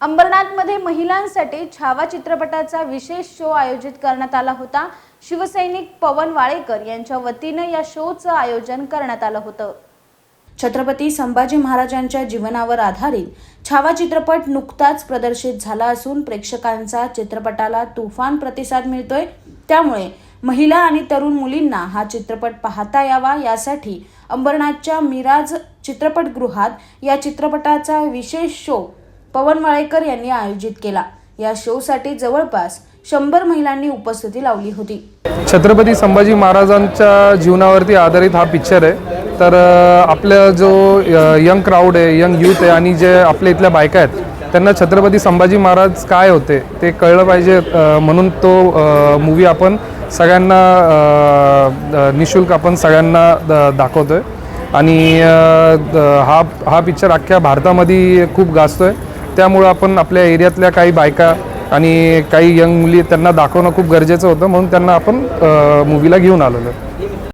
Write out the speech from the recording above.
अंबरनाथमध्ये महिलांसाठी छावा चित्रपटाचा विशेष शो आयोजित करण्यात आला होता. शिवसैनिक पवन वाळेकर यांच्या वतीनं या शोचं आयोजन करण्यात आलं होतं. छत्रपती संभाजी महाराजांच्या जीवनावर आधारित छावा चित्रपट नुकताच प्रदर्शित झाला असून प्रेक्षकांचा चित्रपटाला तुफान प्रतिसाद मिळतोय. त्यामुळे महिला आणि तरुण मुलींना हा चित्रपट पाहता यावा यासाठी अंबरनाथच्या मिराज चित्रपटगृहात या चित्रपटाचा विशेष शो पवन वाळेकर यांनी आयोजित केला. या शोसाठी जवळपास शंभर महिलांनी उपस्थिती लावली होती. छत्रपती संभाजी महाराजांच्या जीवनावरती आधारित हा पिक्चर आहे. तर अ, आपला जो यंग क्राऊड आहे यंग यूथ आहे आणि जे आपल्या इथल्या बायका आहेत त्यांना छत्रपती संभाजी महाराज काय होते ते कळलं पाहिजे म्हणून तो मूवी आपण सगळ्यांना निशुल्क आपण सगळ्यांना द- आहे आणि हा हा पिक्चर अख्ख्या भारतामध्ये खूप गाजतोय. त्यामुळं आपण आपल्या एरियातल्या काही बायका आणि काही यंग मुली त्यांना दाखवणं खूप गरजेचं होतं म्हणून त्यांना आपण मूवीला घेऊन आलेलो